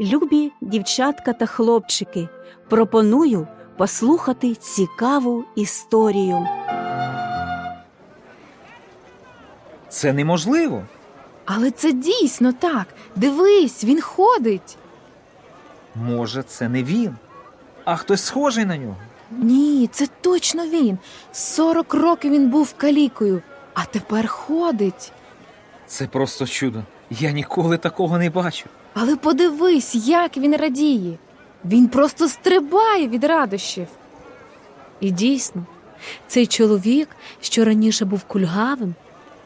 Любі дівчатка та хлопчики, пропоную послухати цікаву історію. Це неможливо. Але це дійсно так. Дивись, він ходить. Може, це не він, а хтось схожий на нього. Ні, це точно він. Сорок років він був калікою, а тепер ходить. Це просто чудо. Я ніколи такого не бачив. Але подивись, як він радіє. Він просто стрибає від радощів. І дійсно, цей чоловік, що раніше був кульгавим,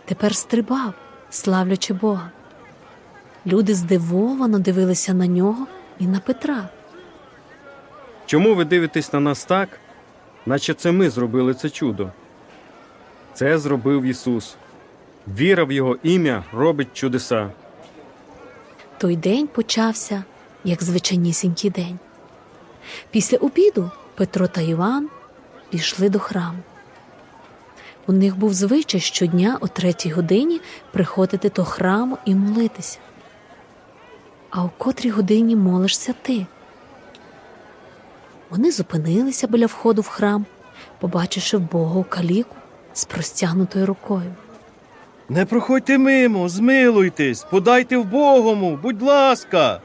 тепер стрибав, славлячи Бога. Люди здивовано дивилися на нього і на Петра. Чому ви дивитесь на нас так, наче це ми зробили це чудо? Це зробив Ісус. Віра в Його ім'я робить чудеса. Той день почався як звичайнісінький день. Після обіду Петро та Іван пішли до храму. У них був звичай щодня о третій годині приходити до храму і молитися. А о котрій годині молишся ти? Вони зупинилися біля входу в храм, побачивши Бога у каліку з простягнутою рукою. Не проходьте мимо, змилуйтесь, подайте в Богому, будь ласка.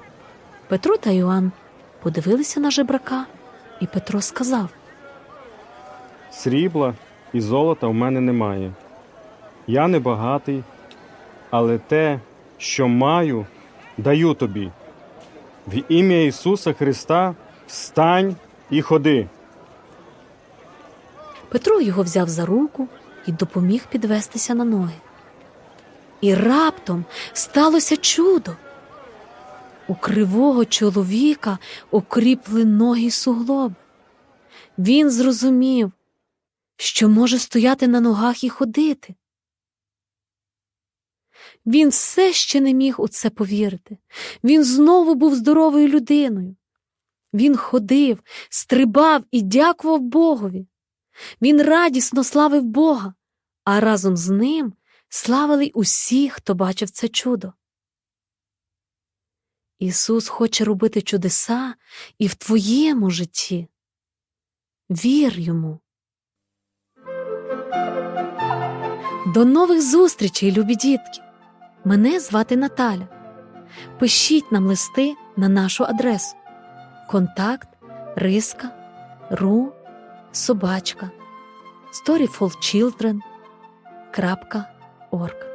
Петро та Іоанн подивилися на жебрака, і Петро сказав: Срібла і золота в мене немає. Я не багатий, але те, що маю, даю тобі. В ім'я Ісуса Христа встань і ходи. Петро його взяв за руку і допоміг підвестися на ноги. І раптом сталося чудо. У кривого чоловіка окріпли ноги суглоби. Він зрозумів, що може стояти на ногах і ходити. Він все ще не міг у це повірити. Він знову був здоровою людиною. Він ходив, стрибав і дякував Богові. Він радісно славив Бога, а разом з ним славили й усі, хто бачив це чудо. Ісус хоче робити чудеса і в твоєму житті. Вір йому. До нових зустрічей, любі дітки! Мене звати Наталя. Пишіть нам листи на нашу адресу контакт риска ру собачка storyfulchildren.org